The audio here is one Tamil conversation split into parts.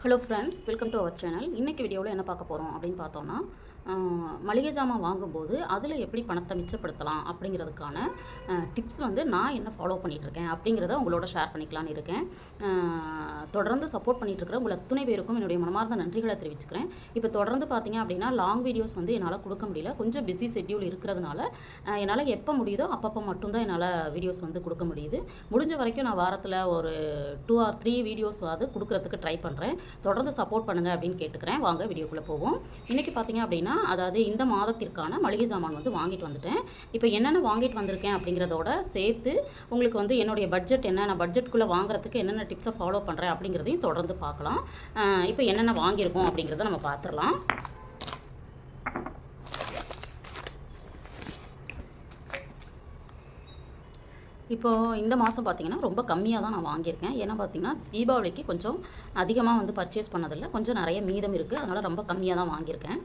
Hello friends welcome to our channel இன்றைக்கி வீடியோவில் என்ன பார்க்க போகிறோம் அப்படின்னு பார்த்தோம்னா மளிகை ஜாமான் வாங்கும்போது அதில் எப்படி பணத்தை மிச்சப்படுத்தலாம் அப்படிங்கிறதுக்கான டிப்ஸ் வந்து நான் என்ன ஃபாலோ பண்ணிகிட்ருக்கேன் அப்படிங்கிறத உங்களோட ஷேர் பண்ணிக்கலான்னு இருக்கேன். தொடர்ந்து சப்போர்ட் பண்ணிட்டு இருக்கிற உங்கள் அத்துணை பேருக்கும் என்னுடைய மனமார்ந்த நன்றிகளை தெரிவிச்சுக்கிறேன். இப்போ தொடர்ந்து பார்த்தீங்க அப்படின்னா லாங் வீடியோஸ் வந்து என்னால் கொடுக்க முடியல. கொஞ்சம் பிஸி ஷெட்யூல் இருக்கிறதுனால என்னால் எப்போ முடியுதோ அப்பப்போ மட்டும்தான் என்னால் வீடியோஸ் வந்து கொடுக்க முடியுது. முடிஞ்ச வரைக்கும் நான் வாரத்தில் ஒரு டூ ஆர் த்ரீ வீடியோஸ் வந்து கொடுக்குறதுக்கு ட்ரை பண்ணுறேன் தொடர்ந்து சப்போர்ட் பண்ணுங்கள் அப்படின்னு கேட்டுக்கிறேன். வாங்க வீடியோக்குள்ளே போவோம். இன்றைக்கி பார்த்தீங்க அப்படின்னா அதாவது இந்த மாதத்திற்கான மளிகை சாமான் வந்து வாங்கிட்டு வந்துட்டேன். இப்போ என்னென்ன வாங்கிட்டு வந்திருக்கேன் அப்படிங்கிறதோட சேர்த்து உங்களுக்கு வந்து என்னுடைய பட்ஜெட் என்ன நான் பட்ஜெட்குள்ளே வாங்குறதுக்கு என்னென்ன டிப்ஸை ஃபாலோ பண்ணுறேன் அப்படிங்கிறதையும் தொடர்ந்து பார்க்கலாம். இப்போ என்னென்ன வாங்கியிருக்கோம் அப்படிங்கிறத நம்ம பார்த்துடலாம். இப்போது இந்த மாதம் பார்த்தீங்கன்னா ரொம்ப கம்மியாக தான் நான் வாங்கியிருக்கேன். ஏன்னா பார்த்தீங்கன்னா தீபாவளிக்கு கொஞ்சம் அதிகமாக வந்து பர்ச்சேஸ் பண்ணதில்லை. கொஞ்சம் நிறைய மீதம் இருக்குது அதனால் ரொம்ப கம்மியாக தான் வாங்கியிருக்கேன்.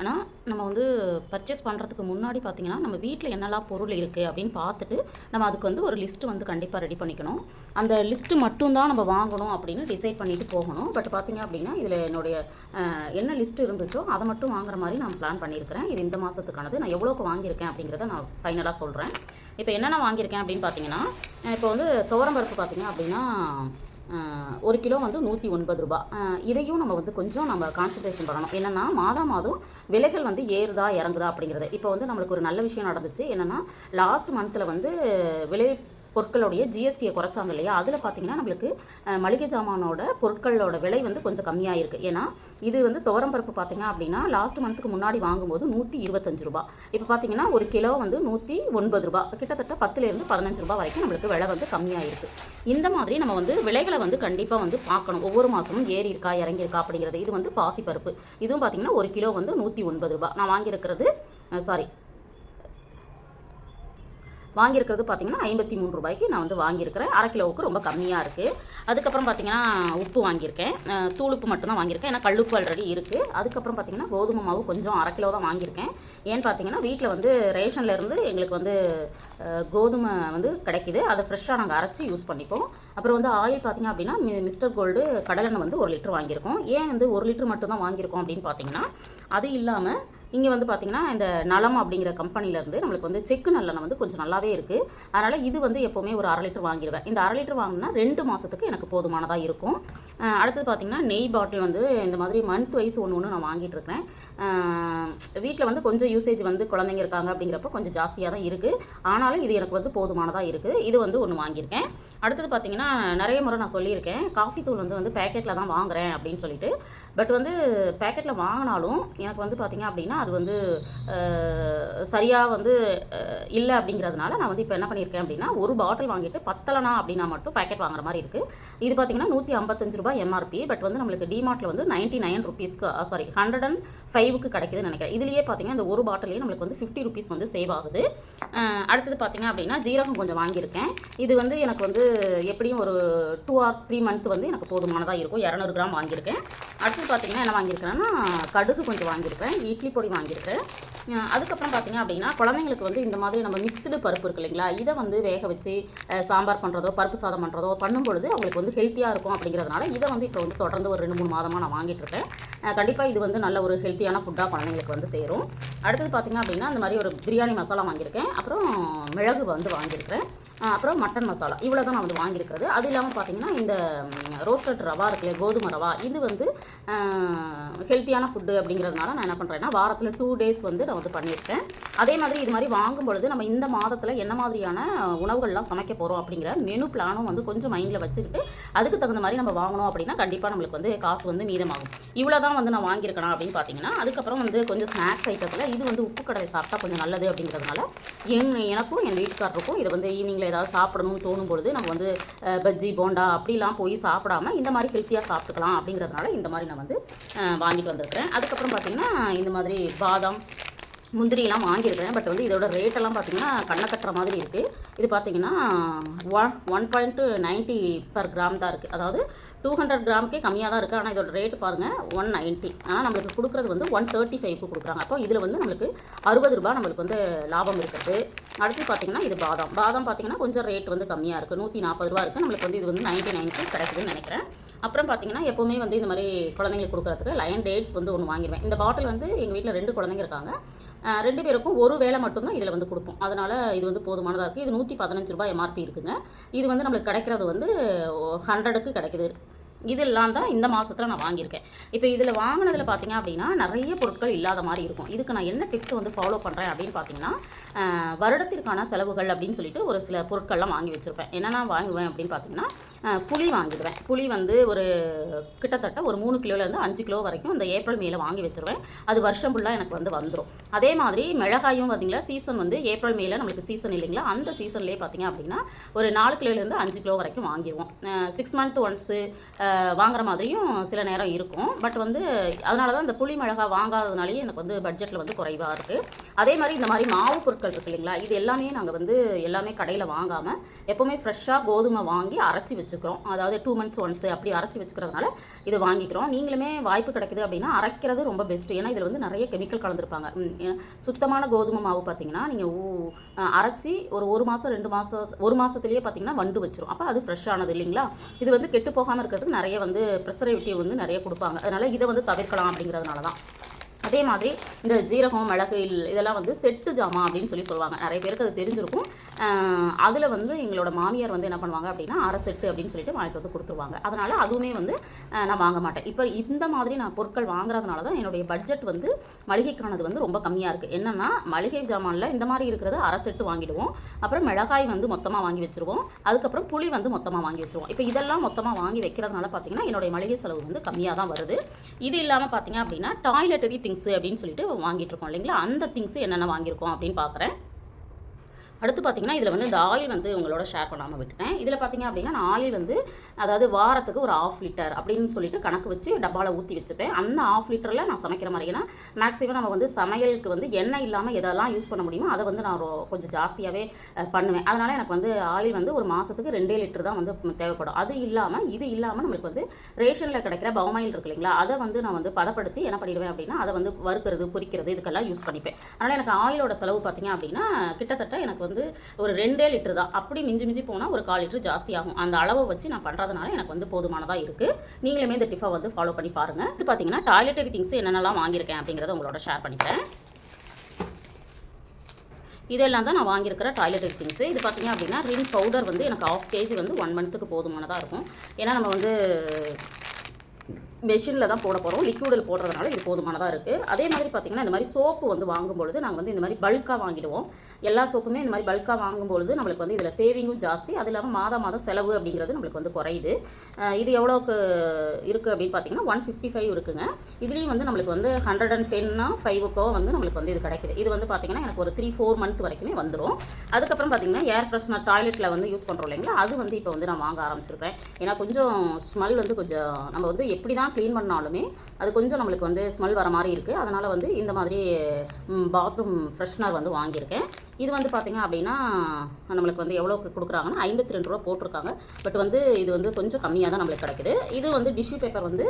ஆனால் நம்ம வந்து பர்ச்சேஸ் பண்ணுறதுக்கு முன்னாடி பார்த்திங்கன்னா நம்ம வீட்டில் என்னெல்லாம் பொருள் இருக்குது அப்படின்னு பார்த்துட்டு நம்ம அதுக்கு வந்து ஒரு லிஸ்ட்டு வந்து கண்டிப்பாக ரெடி பண்ணிக்கணும். அந்த லிஸ்ட்டு மட்டும்தான் நம்ம வாங்கணும் அப்படின்னு டிசைட் பண்ணிவிட்டு போகணும். பட் பார்த்திங்க அப்படின்னா இதில் என்னுடைய என்ன லிஸ்ட்டு இருந்துச்சோ அதை மட்டும் வாங்குற மாதிரி நான் பிளான் பண்ணியிருக்கிறேன். இது இந்த மாதத்துக்கானது நான் எவ்வளோக்கு வாங்கியிருக்கேன் அப்படிங்கிறத நான் ஃபைனலாக சொல்கிறேன் இப்போ என்னென்ன வாங்கியிருக்கேன் அப்படின்னு பார்த்தீங்கன்னா இப்போ வந்து துவரம்பருப்பு பார்த்தீங்க அப்படின்னா ஒரு கிலோ வந்து நூற்றி ஒன்பது ரூபா. இதையும் நம்ம வந்து கொஞ்சம் நம்ம கான்சன்ட்ரேஷன் பண்ணணும். என்னென்னா மாதம் மாதம் விலைகள் வந்து ஏறுதா இறங்குதா அப்படிங்கிறது. இப்போ வந்து நம்மளுக்கு ஒரு நல்ல விஷயம் நடந்துச்சு. என்னென்னா லாஸ்ட் மந்தில் வந்து விலை பொருட்களுடைய ஜிஎஸ்டியை குறைச்சாங்க இல்லையா? அதில் பார்த்தீங்கன்னா நம்மளுக்கு மளிகை ஜாமானோட பொருட்களோட விலை வந்து கொஞ்சம் கம்மியாக இருக்குது ஏன்னா இது வந்து துவரம்பருப்பு பார்த்தீங்க அப்படின்னா லாஸ்ட் மந்த்துக்கு முன்னாடி வாங்கும்போது நூற்றி இருபத்தஞ்சு ரூபா இப்போ பார்த்தீங்கன்னா ஒரு கிலோ வந்து நூற்றி ஒன்பது ரூபா கிட்டத்தட்ட பத்துலேருந்து பதினஞ்சு ரூபா வரைக்கும் நம்மளுக்கு விலை வந்து கம்மியாக இருக்குது இந்த மாதிரி நம்ம வந்து விலைகளை வந்து கண்டிப்பாக வந்து பார்க்கணும். ஒவ்வொரு மாதமும் ஏறி இருக்கா இறங்கியிருக்கா அப்படிங்கிறது. இது வந்து பாசிப்பருப்பு. இதுவும் பார்த்தீங்கன்னா ஒரு கிலோ வந்து நூற்றி ஒன்பது ரூபா நான் வாங்கியிருக்கிறது சாரி வாங்கியிருக்கிறது பார்த்தீங்கன்னா ஐம்பத்தி மூணு ரூபாய்க்கு நான் வந்து வாங்கியிருக்கிறேன். அரை கிலோவுக்கு ரொம்ப கம்மியாக இருக்குது அதுக்கப்புறம் பார்த்திங்கன்னா உப்பு வாங்கியிருக்கேன். தூளுப்பு மட்டும்தான் வாங்கியிருக்கேன். ஏன்னா கல்லுப்பு ஆல்ரெடி இருக்குது அதுக்கப்புறம் பார்த்திங்கன்னா கோதுமை மாவு கொஞ்சம் அரை கிலோ தான் வாங்கியிருக்கேன். ஏன்னு பார்த்தீங்கன்னா வீட்டில் வந்து ரேஷன்லேருந்து எங்களுக்கு வந்து கோதுமை வந்து கிடைக்கிது. அதை ஃப்ரெஷ்ஷாக நாங்கள் அரைச்சி யூஸ் பண்ணிப்போம். அப்புறம் வந்து ஆயில் பார்த்தீங்க அப்படின்னா மி- மிஸ்டர் கோல்டு கடலெண்ணெய் வந்து ஒரு லிட்டர் வாங்கியிருக்கோம். ஏன் வந்து ஒரு லிட்டர் மட்டும் தான் வாங்கியிருக்கோம் அப்படின்னு பார்த்தீங்கன்னா அது இல்லாமல் இங்கே வந்து பார்த்தீங்கன்னா இந்த நலம் அப்படிங்கிற கம்பெனிலேருந்து நம்மளுக்கு வந்து செக்கு நல்லெண்ணெய் வந்து கொஞ்சம் நல்லாவே இருக்குது அதனால் இது வந்து எப்போவுமே ஒரு அரை லிட்டர் வாங்கிடுவேன். இந்த அரை லிட்டர் வாங்கினா ரெண்டு மாதத்துக்கு எனக்கு போதுமானதாக இருக்கும். அடுத்தது பார்த்தீங்கன்னா நெய் பாட்டில் வந்து இந்த மாதிரி மந்த் வைஸ் ஒன்று ஒன்று நான் வாங்கிட்டுருக்கேன் வீட்டில் வந்து கொஞ்சம் யூசேஜ் வந்து குழந்தைங்க இருக்காங்க அப்படிங்கிறப்ப கொஞ்சம் ஜாஸ்தியாக தான் இருக்குது ஆனாலும் இது எனக்கு வந்து போதுமானதாக இருக்குது இது வந்து ஒன்று வாங்கியிருக்கேன். அடுத்தது பார்த்தீங்கன்னா நிறைய முறை நான் சொல்லியிருக்கேன். காஃபி தூள் வந்து வந்து பேக்கெட்டில் தான் வாங்குறேன் அப்படின்னு சொல்லிட்டு. பட் வந்து பேக்கெட்டில் வாங்கினாலும் எனக்கு வந்து பார்த்திங்க அப்படின்னா அது வந்து சரியாக வந்து இல்லை அப்படிங்கிறதுனால நான் வந்து இப்போ என்ன பண்ணியிருக்கேன் அப்படின்னா ஒரு பாட்டில் வாங்கிட்டு பத்தலைனா அப்படின்னா மட்டும் பேக்கெட் வாங்குற மாதிரி இருக்குது இது பார்த்தீங்கன்னா நூற்றி ஐம்பத்தஞ்சு ரூபாய் எம்ஆர்பி பட் வந்து நம்மளுக்கு டிமார்ட்டில் வந்து நைன்ட்டி நைன் ருபீஸ்க்கு சாரி ஹண்ட்ரட் அண்ட் ஃபைவுக்கு கிடைக்குதுன்னு நினைக்கிறேன். இதுலேயே பார்த்தீங்கன்னா இந்த ஒரு பாட்டிலே நம்மளுக்கு வந்து ஃபிஃப்டி ருபீஸ் வந்து சேவ் ஆகுது. அடுத்தது பார்த்திங்க அப்படின்னா ஜீரகம் கொஞ்சம் வாங்கியிருக்கேன். இது வந்து எனக்கு வந்து எப்படியும் ஒரு டூ ஆர் த்ரீ மந்த் வந்து எனக்கு போதுமானதாக இருக்கும். இரநூறு கிராம் வாங்கியிருக்கேன். அடுத்தது பார்த்தீங்கன்னா என்ன வாங்கியிருக்கிறேன்னா கடுகு கொஞ்சம் வாங்கியிருக்கேன் இட்லி பொடி வாங்கியிருக்கேன் அதுக்கப்புறம் பார்த்தீங்க அப்படின்னா குழந்தைங்களுக்கு வந்து இந்த மாதிரி நம்ம மிக்ஸ்டு பருப்பு இருக்கு இல்லைங்களா இதை வந்து வேக வச்சு சாம்பார் பண்ணுறதோ பருப்பு சாதம் பண்ணுறதோ பண்ணும் பொழுது அவங்களுக்கு வந்து ஹெல்த்தியாக இருக்கும் அப்படிங்கிறதுனால இதை வந்து இப்போ வந்து தொடர்ந்து ஒரு ரெண்டு மூணு மாதமாக நான் வாங்கிட்டு இருக்கேன் கண்டிப்பாக இது வந்து நல்ல ஒரு ஹெல்த்தியான ஃபுட்டாக குழந்தைங்களுக்கு வந்து சேரும். அடுத்தது பார்த்திங்க அப்படின்னா இந்த மாதிரி ஒரு பிரியாணி மசாலா வாங்கியிருக்கேன். அப்புறம் மிளகு வந்து வாங்கியிருக்கிறேன். அப்புறம் மட்டன் மசாலா. இவ்வளோ தான் நான் வந்து வாங்கியிருக்கிறது. அது இல்லாமல் பார்த்தீங்கன்னா இந்த ரோஸ்டட் ரவா இருக்குல்ல கோதுமை ரவா இது வந்து ஹெல்த்தியான ஃபுட்டு அப்படிங்கிறதுனால நான் என்ன பண்ணுறேன்னா வாரத்தில் டூ டேஸ் வந்து நான் வந்து பண்ணியிருக்கேன். அதே மாதிரி இது மாதிரி வாங்கும் பொழுது நம்ம இந்த மாதத்தில் என்ன மாதிரியான உணவுகள்லாம் சமைக்க போகிறோம் அப்படிங்கிற மெனு பிளானும் வந்து கொஞ்சம் மைண்டில் வச்சுக்கிட்டு அதுக்கு தகுந்த மாதிரி நம்ம வாங்கணும் அப்படின்னா கண்டிப்பாக நம்மளுக்கு வந்து காசு வந்து மீதமாகும். இவ்வளோ தான் வந்து நான் வாங்கியிருக்கணும் அப்படின்னு பார்த்தீங்கன்னா அதுக்கப்புறம் வந்து கொஞ்சம் ஸ்நாக்ஸ் ஐட்டத்தில் இது வந்து உப்பு கடலை சாப்பிட்டா கொஞ்சம் நல்லது அப்படிங்கிறதுனால என் எனக்கும் என் வீட்டுக்காரருக்கும் இதை வந்து ஈவினிங்கில் ஏதாவது சாப்பிடணும்னு தோணும் பொழுது நம்ம வந்து பஜ்ஜி போண்டா அப்படிலாம் போய் சாப்பிடாம இந்த மாதிரி ஹெல்த்தியாக சாப்பிட்டுக்கலாம் அப்படிங்கிறதுனால இந்த மாதிரி நான் வந்து வாங்கிட்டு வந்திருக்கிறேன். அதுக்கப்புறம் பார்த்திங்கன்னா இந்த மாதிரி பாதாம் முந்திரியெல்லாம் வாங்கியிருக்கிறேன். பட் வந்து இதோட ரேட்டெல்லாம் பார்த்தீங்கன்னா கண்ணை கட்டுற மாதிரி இருக்குது இது பார்த்தீங்கன்னா one one point ninety per gram தான் இருக்குது அதாவது டூ ஹண்ட்ரட் கிராமுக்கே கம்மியாக தான் இருக்குது ஆனால் இதோட ரேட் பாருங்கள் ஒன் நைன்ட்டி ஆனால் நம்மளுக்கு கொடுக்குறது வந்து ஒன் தேர்ட்டி ஃபைவ்க்கு கொடுக்குறாங்க. அப்போ இதில் வந்து நம்மளுக்கு அறுபது ரூபா நம்மளுக்கு வந்து லாபம் இருக்குது. அடுத்து பார்த்தீங்கன்னா இது பாதாம். பாதாம் பார்த்தீங்கன்னா கொஞ்சம் ரேட் வந்து கம்மியாக இருக்குது நூற்றி நாற்பது ரூபா இருக்குது நம்மளுக்கு வந்து இது வந்து நைன்ட்டி நைனுக்கு கிடைக்குதுன்னு நினைக்கிறேன். அப்புறம் பார்த்தீங்கன்னா எப்போவுமே வந்து இந்த மாதிரி குழந்தைங்களுக்கு கொடுக்குறதுக்கு லயன் டேட்ஸ் வந்து ஒன்று வாங்கிடுவேன் இந்த பாட்டில் வந்து எங்கள் வீட்டில் ரெண்டு குழந்தைங்க இருக்காங்க. ரெண்டு பேருக்கும் ஒரு வேளை மட்டும்தான் இதில் வந்து கொடுப்போம். அதனால் இது வந்து போதுமானதாக இருக்குது இது நூற்றி பதினஞ்சு ரூபாய் எம்ஆர்பி இருக்குங்க. இது வந்து நம்மளுக்கு கிடைக்கிறது வந்து ஹண்ட்ரடுக்கு கிடைக்குது. இதெல்லாம் தான் இந்த மாதத்தில் நான் வாங்கியிருக்கேன். இப்போ இதில் வாங்கினதில் பார்த்தீங்க அப்படின்னா நிறைய பொருட்கள் இல்லாத மாதிரி இருக்கும். இதுக்கு நான் என்ன டிப்ஸ் வந்து ஃபாலோ பண்ணுறேன் அப்படின்னு பார்த்தீங்கன்னா வருடத்திற்கான செலவுகள் அப்படின்னு சொல்லிட்டு ஒரு சில பொருட்கள்லாம் வாங்கி வச்சுருப்பேன். என்னென்ன வாங்குவேன் அப்படின்னு பார்த்தீங்கன்னா புளி வாங்கிடுவேன். புளி வந்து ஒரு கிட்டத்தட்ட ஒரு மூணு கிலோலேருந்து அஞ்சு கிலோ வரைக்கும் இந்த ஏப்ரல் மேல வாங்கி வச்சுருவேன். அது வருஷம் ஃபுல்லாக எனக்கு வந்து வந்துடும் அதே மாதிரி மிளகாயும் பார்த்தீங்களா சீசன் வந்து ஏப்ரல் மேல நம்மளுக்கு சீசன் இல்லைங்களா அந்த சீசன்லேயே பார்த்தீங்க அப்படின்னா ஒரு நாலு கிலோலேருந்து அஞ்சு கிலோ வரைக்கும் வாங்கிடுவோம் சிக்ஸ் மந்த் ஒன்ஸு வாங்குற மாதிரியும் சில நேரம் இருக்கும். பட் வந்து அதனால தான் இந்த புளி மிளகா வாங்காததுனாலேயே எனக்கு வந்து பட்ஜெட்டில் வந்து குறைவாக இருக்குது அதே மாதிரி இந்த மாதிரி மாவு பொருட்கள் இருக்கு இல்லைங்களா இது எல்லாமே நாங்கள் வந்து எல்லாமே கடையில் வாங்காமல் எப்போவுமே ஃப்ரெஷ்ஷாக கோதுமை வாங்கி அரைச்சி வச்சுக்கிறோம். அதாவது டூ மந்த்ஸ் ஒன்ஸு அப்படி அரைச்சி வச்சுக்கிறதுனால இது வாங்கிக்கிறோம். நீங்களுமே வாய்ப்பு கிடைக்குது அப்படின்னா அரைக்கிறது ரொம்ப பெஸ்ட்டு ஏன்னா இதில் வந்து நிறைய கெமிக்கல் கலந்துருப்பாங்க. சுத்தமான கோதுமை மாவு பார்த்தீங்கன்னா நீங்கள் அரைச்சி ஒரு ஒரு மாதம் ரெண்டு மாதம் ஒரு மாதத்துலேயே பார்த்தீங்கன்னா வண்டு வச்சிரும். அப்போ அது ஃப்ரெஷ்ஷானது இல்லைங்களா? இது வந்து கெட்டு போகாமல் இருக்கிறதுக்கு நிறைய வந்து ப்ரெசர்வேட்டிவ் வந்து நிறைய கொடுப்பாங்க. அதனால் இதை வந்து தவிர்க்கலாம் அப்படிங்கிறதுனால தான் அதே மாதிரி இந்த ஜீரகம் மிளகு இல்- இதெல்லாம் வந்து செட்டு ஜாமான் அப்படின்னு சொல்லி சொல்லுவாங்க. நிறைய பேருக்கு அது தெரிஞ்சிருக்கும். அதில் வந்து எங்களோட மாமியார் வந்து என்ன பண்ணுவாங்க அப்படின்னா அரை செட்டு அப்படின்னு சொல்லிட்டு வாங்கிட்டு வந்து கொடுத்துருவாங்க. அதனால் அதுவுமே வந்து நான் வாங்க மாட்டேன். இப்போ இந்த மாதிரி நான் பொருட்கள் வாங்குறதுனால தான் என்னுடைய பட்ஜெட் வந்து மளிகைக்கானது வந்து ரொம்ப கம்மியாக இருக்குது என்னென்னா மளிகை ஜாமானில் இந்த மாதிரி இருக்கிறது அரை செட்டு வாங்கிடுவோம். அப்புறம் மிளகாய் வந்து மொத்தமாக வாங்கி வச்சுருவோம். அதுக்கப்புறம் புளி வந்து மொத்தமாக வாங்கி வச்சுருவோம். இப்போ இதெல்லாம் மொத்தமாக வாங்கி வைக்கிறதுனால பார்த்தீங்கன்னா என்னுடைய மளிகை செலவு வந்து கம்மியாக தான் வருது. இது இல்லாமல் பார்த்தீங்க அப்படின்னா டாய்லெட்டரி திங்ஸ் அப்படின்னு சொல்லிட்டு வாங்கிட்டு இருக்கோம் இல்லைங்களா? அந்த திங்ஸ் என்னென்ன வாங்கியிருக்கோம் அப்படின்னு பார்க்குறேன் அடுத்து பார்த்தீங்கன்னா இதில் வந்து இந்த ஆயில் வந்து உங்களோட ஷேர் பண்ணாமல் விட்டுட்டேன். இதில் பார்த்தீங்க அப்படின்னா நான் ஆயில் வந்து அதாவது வாரத்துக்கு ஒரு ஆஃப் லிட்டர் அப்படின்னு சொல்லிட்டு கணக்கு வச்சு டப்பாவில் ஊற்றி வச்சுப்பேன். அந்த ஆஃப் லிட்டரில் நான் சமைக்கிற மாதிரினா மேக்ஸிமம் நம்ம வந்து சமையலுக்கு வந்து எண்ணெய் இல்லாமல் எதெல்லாம் யூஸ் பண்ண முடியுமோ அதை வந்து நான் கொஞ்சம் ஜாஸ்தியாகவே பண்ணுவேன். அதனால் எனக்கு வந்து ஆயில் வந்து ஒரு மாதத்துக்கு ரெண்டே லிட்டர் தான் வந்து தேவைப்படும். அது இல்லாமல் இது இல்லாமல் நம்மளுக்கு வந்து ரேஷனில் கிடைக்கிற பவமாயில் இருக்கு இல்லைங்களா அதை வந்து நான் வந்து பதப்படுத்தி என்ன பண்ணிடுவேன் அப்படின்னா அதை வந்து வறுக்கிறது பொரிக்கிறது இதுக்கெல்லாம் யூஸ் பண்ணிப்பேன். அதனால் எனக்கு ஆயிலோட செலவு பார்த்தீங்க அப்படின்னா கிட்டத்தட்ட எனக்கு வந்து வந்து ஒரு ரெண்டே லிட்டர் தான். அப்படி மிஞ்சி மிஞ்சி போனால் ஒரு கால் லிட்டர் ஜாஸ்தி ஆகும். அந்த அளவை வச்சு நான் பண்ணுறதுனால எனக்கு வந்து போதுமானதாக இருக்குது நீங்களுமே இந்த டிஃபை வந்து ஃபாலோ பண்ணி பாருங்கள் இது பார்த்தீங்கன்னா டாய்லெட்டரி திங்ஸ் என்னென்னலாம் வாங்கியிருக்கேன் அப்படிங்கிறத உங்களோட ஷேர் பண்ணிக்கிறேன். இதெல்லாம் தான் நான் வாங்கியிருக்கிற டாய்லெட் திங்ஸு இது பார்த்திங்க அப்படின்னா ரின் பவுடர் வந்து எனக்கு ஆஃப் கேஜி வந்து ஒன் மந்த்துக்கு போதுமானதாக இருக்கும். ஏன்னா நம்ம வந்து மெஷினில் தான் போட போகிறோம் லிக்யூடில் போடுறதுனால இது போதுமானதாக இருக்குது அதே மாதிரி பார்த்திங்கன்னா இந்த மாதிரி சோப்பு வந்து வாங்கும்பொழுது நாங்கள் வந்து இந்த மாதிரி பல்காக வாங்கிடுவோம். எல்லா சோப்புமே இந்த மாதிரி பல்காக வாங்கும்பொழுது நம்மளுக்கு வந்து இதில் சேவிங்கும் ஜாஸ்தி. அது இல்லாமல் மாதம் மாதம் செலவு அப்படிங்கிறது நம்மளுக்கு வந்து குறையுது. இது எவ்வளோக்கு இருக்குது அப்படின்னு பார்த்தீங்கன்னா ஒன் ஃபிஃப்டி ஃபைவ் இருக்குங்க. இதுலேயும் வந்து நம்மளுக்கு வந்து ஹண்ட்ரட் அண்ட் டென்னா ஃபைவுக்கோ வந்து நம்மளுக்கு வந்து இது கிடைக்குது. இது வந்து பார்த்திங்கன்னா எனக்கு ஒரு த்ரீ ஃபோர் மந்த் வரைக்குமே வந்துடும் அதுக்கப்புறம் பார்த்தீங்கன்னா ஏர் ஃப்ரெஷ்னர் டாய்லெட்டில் வந்து யூஸ் பண்ணுறோம் இல்லைங்களா? அது வந்து இப்போ வந்து நான் வாங்க ஆரம்பிச்சிருக்கேன். ஏன்னா கொஞ்சம் ஸ்மெல் வந்து கொஞ்சம் நம்ம வந்து எப்படி தான் க்ளீன் பண்ணாலுமே அது கொஞ்சம் நம்மளுக்கு வந்து ஸ்மெல் வர மாதிரி இருக்குது அதனால் வந்து இந்த மாதிரி பாத்ரூம் ஃப்ரெஷ்னர் வந்து வாங்கியிருக்கேன். இது வந்து பார்த்திங்க அப்படின்னா நம்மளுக்கு வந்து எவ்வளோக்கு கொடுக்குறாங்கன்னா ஐம்பத்தி ரெண்டு ரூபா போட்டிருக்காங்க. பட் வந்து இது வந்து கொஞ்சம் கம்மியாக தான் நம்மளுக்கு கிடைக்குது. இது வந்து டிஷ்யூ பேப்பர் வந்து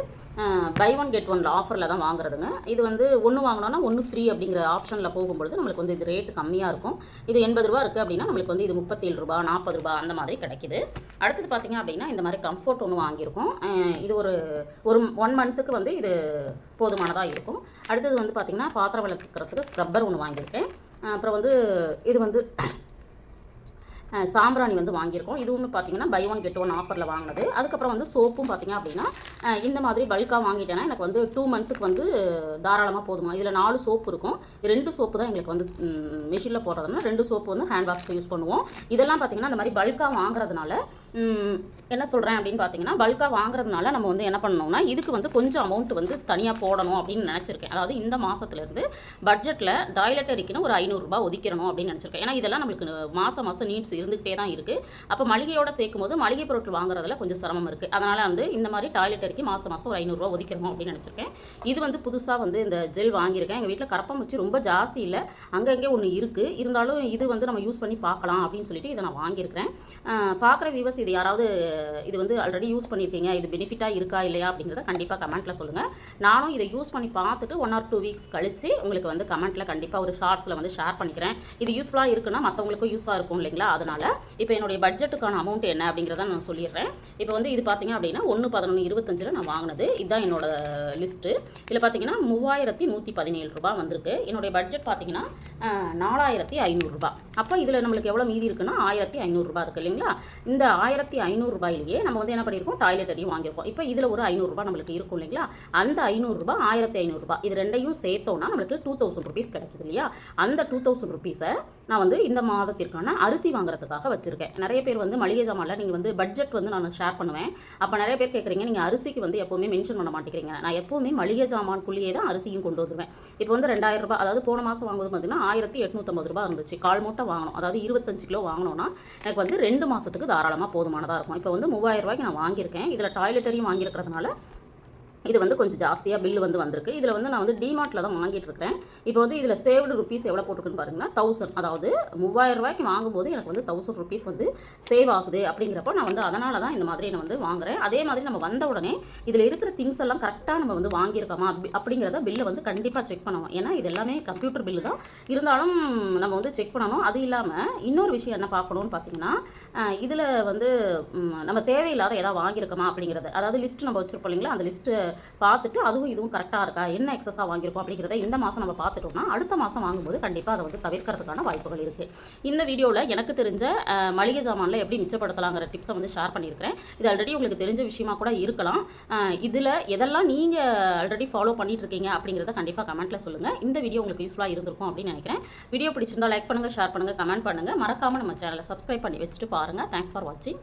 பை ஒன் கெட் ஒன்ல ஆஃபரில் தான் வாங்குறதுங்க. இது வந்து ஒன்று வாங்கினோன்னா ஒன்று ஃப்ரீ அப்படிங்கிற ஆப்ஷனில் போகும்பொழுது நம்மளுக்கு வந்து இது ரேட்டு கம்மியாக இருக்கும். இது எண்பது ரூபா இருக்குது அப்படின்னா நம்மளுக்கு வந்து இது முப்பத்தேழு ரூபா நாற்பது ரூபா அந்த மாதிரி கிடைக்குது. அடுத்தது பார்த்திங்க அப்படின்னா இந்த மாதிரி கம்ஃபர்ட் ஒன்று வாங்கியிருக்கோம். இது ஒரு ஒரு ஒன் மந்த்துக்கு வந்து இது போதுமானதாக இருக்கும். அடுத்தது வந்து பார்த்திங்கன்னா பாத்திரம் விளக்குறதுக்கு ஸ்க்ரப்பர் ஒன்று வாங்கியிருக்கேன். அப்புறம் வந்து இது வந்து சாம்பிராணி வந்து வாங்கியிருக்கோம். இதுவுமே பார்த்தீங்கன்னா பை ஒன் கெட் ஒன் ஆஃபரில் வாங்கினது. அதுக்கப்புறம் வந்து சோப்பும் பார்த்தீங்க அப்படின்னா இந்த மாதிரி பல்காக வாங்கிட்டேன்னா எனக்கு வந்து டூ மந்த்துக்கு வந்து தாராளமாக போதுமா? இதில் நாலு சோப்பு இருக்கும். ரெண்டு சோப்பு தான் எங்களுக்கு வந்து மிஷினில் போடுறதுனா ரெண்டு சோப்பு வந்து ஹேண்ட் வாஷ்க்கு யூஸ் பண்ணுவோம். இதெல்லாம் பார்த்தீங்கன்னா இந்த மாதிரி பல்காக வாங்குறதுனால என்ன சொல்கிறேன் அப்படின்னு பார்த்தீங்கன்னா பல்காக வாங்குறதுனால நம்ம வந்து என்ன பண்ணணும்னா இதுக்கு வந்து கொஞ்சம் அமௌண்ட் வந்து தனியாக போடணும் அப்படின்னு நினச்சிருக்கேன். அதாவது இந்த மாதத்துலேருந்து பட்ஜெட்டில் டாய்லெட்டரிக்குன்னு ஒரு ஐநூறுரூபா ஒதுக்கிறணும் அப்படின்னு நினச்சிருக்கேன். ஏன்னா இதெல்லாம் நம்மளுக்கு மாதம் மாதம் நீட்ஸ் இருந்துகிட்டே தான் இருக்குது அப்போ மளிகையோட சேர்க்கும் போது மளிகை பொருட்கள் வாங்குறதுல கொஞ்சம் சிரமம் இருக்குது அதனால் வந்து இந்த மாதிரி டாய்லெட் டாய்லெட்டரிக்கு மாதம் மாதம் ஒரு ஐநூறுரூவா ஒதுக்கணும் அப்படின்னு நினச்சிருக்கேன். இது வந்து புதுசாக வந்து இந்த ஜெல் வாங்கியிருக்கேன். எங்கள் வீட்டில் கரப்பம் வச்சு ரொம்ப ஜாஸ்தி இல்லை. அங்கங்கே ஒன்று இருக்குது இருந்தாலும் இது வந்து நம்ம யூஸ் பண்ணி பார்க்கலாம் அப்படின்னு சொல்லிட்டு இதை நான் வாங்கியிருக்கிறேன். பார்க்குற வியூவர்ஸ் இது யாராவது இது வந்து ஆல்ரெடி யூஸ் பண்ணியிருக்கீங்க இது பெனிஃபிட்டாக இருக்கா இல்லையா அப்படிங்கிறத கண்டிப்பாக கமெண்ட்டில் சொல்லுங்கள் நானும் இதை யூஸ் பண்ணி பார்த்துட்டு ஒன் ஆர் டூ வீக்ஸ் கழித்து உங்களுக்கு வந்து கமெண்ட்டில் கண்டிப்பாக ஒரு ஷார்ட்ஸில் வந்து ஷேர் பண்ணிக்கிறேன். இது யூஸ்ஃபுல்லாக இருக்குன்னா மற்றவங்களுக்கும் யூஸாக இருக்கும் இல்லைங்களா? அதனால் இருக்கிறதுனால இப்போ என்னுடைய பட்ஜெட்டுக்கான அமௌண்ட் என்ன அப்படிங்கிறத நான் சொல்லிடுறேன். இப்போ வந்து இது பார்த்தீங்க அப்படின்னா ஒன்று பதினொன்று இருபத்தஞ்சில் நான் வாங்கினது. இதுதான் என்னோட லிஸ்ட்டு இதில் பார்த்தீங்கன்னா மூவாயிரத்தி நூற்றி பதினேழு ரூபா வந்திருக்கு. என்னுடைய பட்ஜெட் பார்த்தீங்கன்னா நாலாயிரத்தி ஐநூறுரூபா அப்போ இதில் நம்மளுக்கு எவ்வளோ மீதி இருக்குன்னா ஆயிரத்தி ஐநூறுரூபா இருக்குது இல்லைங்களா? இந்த ஆயிரத்தி ஐநூறுரூபாயிலேயே நம்ம வந்து என்ன பண்ணியிருக்கோம்? டாய்லெட்டரியும் வாங்கியிருக்கோம். இப்போ இதில் ஒரு ஐநூறுரூபா நம்மளுக்கு இருக்கும் இல்லைங்களா? அந்த ஐநூறுரூபா ஆயிரத்தி ஐநூறுரூபா இது ரெண்டையும் சேர்த்தோன்னா நம்மளுக்கு டூ தௌசண்ட் ருபீஸ் கிடைக்குது இல்லையா? அந்த டூ தௌசண்ட் ருபீஸை நான் வந்து இந்த மாதத்திற்கான அரிசி பண்ணுறதுக்காக வச்சுருக்கேன். நிறைய பேர் வந்து மளிகை ஜாமான்ல நீங்கள் வந்து பட்ஜெட் வந்து நான் ஷேர் பண்ணுவேன். அப்போ நிறைய பேர் கேட்குறீங்க நீங்கள் அரிசிக்கு வந்து எப்போவுமே மென்ஷன் பண்ண மாட்டேங்கிறீங்க. நான் எப்போவுமே மளிகை ஜாமான்குள்ளேயே தான் அரிசியும் கொண்டு வந்துருவேன் இப்போ வந்து ரெண்டாயிரம் ரூபாய் அதாவது போன மாதம் வாங்குவது பார்த்தீங்கன்னா ஆயிரத்தி எட்நூற்றம்பது ரூபாய் இருந்துச்சு. கால் மூட்டை வாங்கணும். அதாவது இருபத்தஞ்சு கிலோ வாங்கினோன்னா எனக்கு வந்து ரெண்டு மாதத்துக்கு தாராளமாக போதுமானதாக இருக்கும். இப்போ வந்து மூவாயிரம் ரூபாய்க்கு நான் வாங்கியிருக்கேன். இதில் டாய்லெட்டரியும் வாங்கியிருக்கிறதுனால இது வந்து கொஞ்சம் ஜாஸ்தியாக பில் வந்து வந்திருக்கு. இதில் வந்து நான் வந்து டிமார்ட்டில் தான் வாங்கிட்டு இருக்கிறேன் இப்போ வந்து இதில் சேவ்டு ருபீஸ் எவ்வளோ போட்டிருக்குன்னு பாருங்கன்னா தௌசண்ட் அதாவது மூவாயிரம் ரூபாய்க்கு வாங்கும்போது எனக்கு வந்து தௌசண்ட் ருபீஸ் வந்து சேவ் ஆகுது அப்படிங்கிறப்போ நான் வந்து அதனால தான் இந்த மாதிரி நான் வந்து வாங்குறேன். அதே மாதிரி நம்ம வந்த உடனே இதில் இருக்கிற திங்ஸ் எல்லாம் கரெக்டாக நம்ம வந்து வாங்கியிருக்கோமா அப்படி- அப்படிங்கிறத பில்லை வந்து கண்டிப்பாக செக் பண்ணுவோம். ஏன்னா இது எல்லாமே கம்ப்யூட்டர் பில்லு தான். இருந்தாலும் நம்ம வந்து செக் பண்ணணும். அது இல்லாமல் இன்னொரு விஷயம் என்ன பார்க்கணும்னு பார்த்தீங்கன்னா இதில் வந்து நம்ம தேவையில்லாத ஏதாவது வாங்கியிருக்கோமா அப்படிங்கிறது. அதாவது லிஸ்ட் நம்ம வச்சுருப்போம் இல்லைங்களா? அந்த லிஸ்ட்டு பார்த்துட்டு அதுவும் இதுவும் கரெக்டாக இருக்கா? என்ன எக்ஸஸாக வாங்கியிருக்கோம் அப்படிங்கிறத இந்த மாதம் நம்ம பார்த்துட்டோம்னா அடுத்த மாதம் வாங்கும்போது கண்டிப்பாக அதை வந்து தவிர்க்கிறதுக்கான வாய்ப்புகள் இருக்குது இந்த வீடியோவில் எனக்கு தெரிஞ்ச மளிகை சாமானில் எப்படி மிச்சப்படுத்தலாங்கிற டிப்ஸை வந்து ஷேர் பண்ணியிருக்கிறேன். இது ஆல்ரெடி உங்களுக்கு தெரிஞ்ச விஷயமா கூட இருக்கலாம். இதில் எதெல்லாம் நீங்கள் ஆல்ரெடி ஃபாலோ பண்ணிட்டு இருக்கீங்க அப்படிங்கிறத கண்டிப்பாக கமெண்ட்டில் சொல்லுங்கள் இந்த வீடியோ உங்களுக்கு யூஸ்ஃபுல்லாக இருந்திருக்கும் அப்படின்னு நினைக்கிறேன். வீடியோ பிடிச்சிருந்தா லைக் பண்ணுங்கள் ஷேர் பண்ணுங்கள் கமெண்ட் பண்ணுங்கள் மறக்காமல் நம்ம சேனலை சப்ஸ்கிரைப் பண்ணி வச்சுட்டு பாருங்கள் தேங்க்ஸ் ஃபார் வாட்சிங்